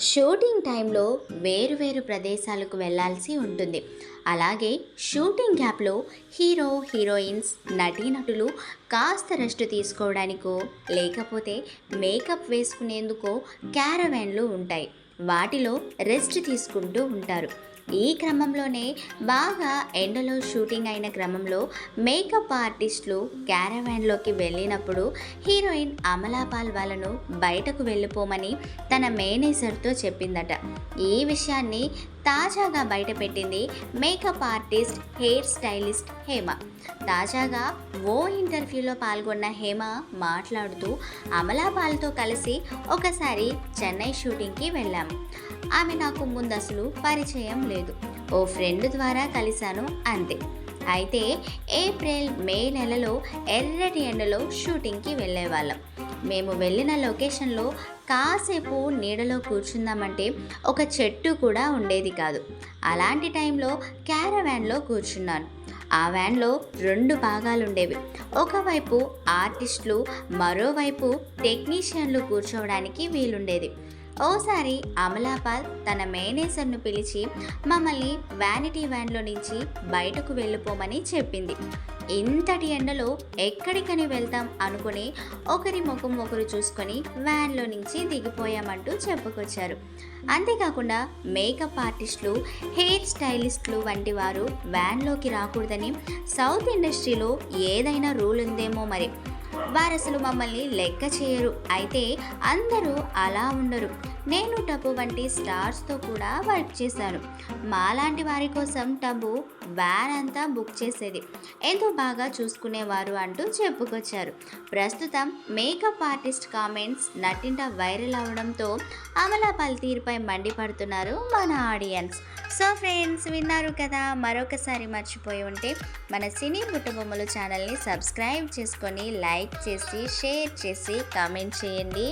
Shooting టైంలో వేరు వేరు ప్రదేశాలకు వెళ్ళాల్సి ఉంటుంది. అలాగే షూటింగ్ గ్యాప్లో హీరో హీరోయిన్స్ నటీనటులు కాస్త రెస్ట్ తీసుకోవడానికో లేకపోతే మేకప్ వేసుకునేందుకో క్యారవాన్లు ఉంటాయి. వాటిలో రెస్ట్ తీసుకుంటూ ఉంటారు. ఈ క్రమంలోనే బాగా ఎండలో షూటింగ్ అయిన క్రమంలో మేకప్ ఆర్టిస్టులు క్యారవాన్లోకి వెళ్ళినప్పుడు హీరోయిన్ అమలాపాల్ వాళ్ళను బయటకు వెళ్ళిపోమని తన మేనేజర్తో చెప్పిందట. ఈ విషయాన్ని తాజాగా బయటపెట్టింది makeup artist hair stylist Hema. తాజాగా ఓ ఇంటర్వ్యూలో పాల్గొన్న హేమ మాట్లాడుతూ అమలాపాల్తో కలిసి ఒకసారి చెన్నై షూటింగ్కి వెళ్ళాం. ఆమె నాకు ముందసలు పరిచయం లేదు. ఓ ఫ్రెండ్ ద్వారా కలిశాను అంతే. అయితే ఏప్రిల్ మే నెలలో ఎర్రటి ఎండలో షూటింగ్కి వెళ్ళేవాళ్ళం. మేము వెళ్ళిన లొకేషన్లో కాసేపు నీడలో కూర్చుందామంటే ఒక చెట్టు కూడా ఉండేది కాదు. అలాంటి టైంలో క్యారవాన్లో కూర్చున్నాను. ఆ వ్యాన్లో రెండు భాగాలు ఉండేవి ఒకవైపు ఆర్టిస్టులు మరోవైపు టెక్నీషియన్లు కూర్చోవడానికి వీలుండేది. ఓసారి అమలాపాల్ తన మేనేజర్ను పిలిచి మమ్మల్ని వ్యానిటీ వ్యాన్లో నుంచి బయటకు వెళ్ళిపోమని చెప్పింది. ఇంతటి ఎండలో ఎక్కడికని వెళ్తాం అనుకుని ఒకరి ముఖం ఒకరు చూసుకొని వ్యాన్లో నుంచి దిగిపోయామంటూ చెప్పుకొచ్చారు. అంతేకాకుండా మేకప్ ఆర్టిస్టులు హెయిర్ స్టైలిస్టులు వంటి వారు వ్యాన్లోకి రాకూడదని సౌత్ ఇండస్ట్రీలో ఏదైనా రూల్ ఉందేమో మరి. వారు అసలు మమ్మల్ని లెక్క చేయరు. అయితే అందరూ అలా ఉండరు. నేను టబు వంటి స్టార్స్తో కూడా వర్క్ చేశాను. మాలాంటి వారి కోసం టబు వ్యాన్ అంతా బుక్ చేసేది. ఎంతో బాగా చూసుకునేవారు అంటూ చెప్పుకొచ్చారు. ప్రస్తుతం మేకప్ ఆర్టిస్ట్ కామెంట్స్ నటింట వైరల్ అవడంతో అమలాపాల్ తీరుపై మండిపడుతున్నారు మన ఆడియన్స్. సో ఫ్రెండ్స్ విన్నారు కదా మరొకసారి మర్చిపోయి ఉంటే మన సినీ బుట్టబొమ్మలు ఛానల్ని సబ్స్క్రైబ్ చేసుకొని లైక్ లైక్ చేసి షేర్ చేసి కామెంట్ చేయండి.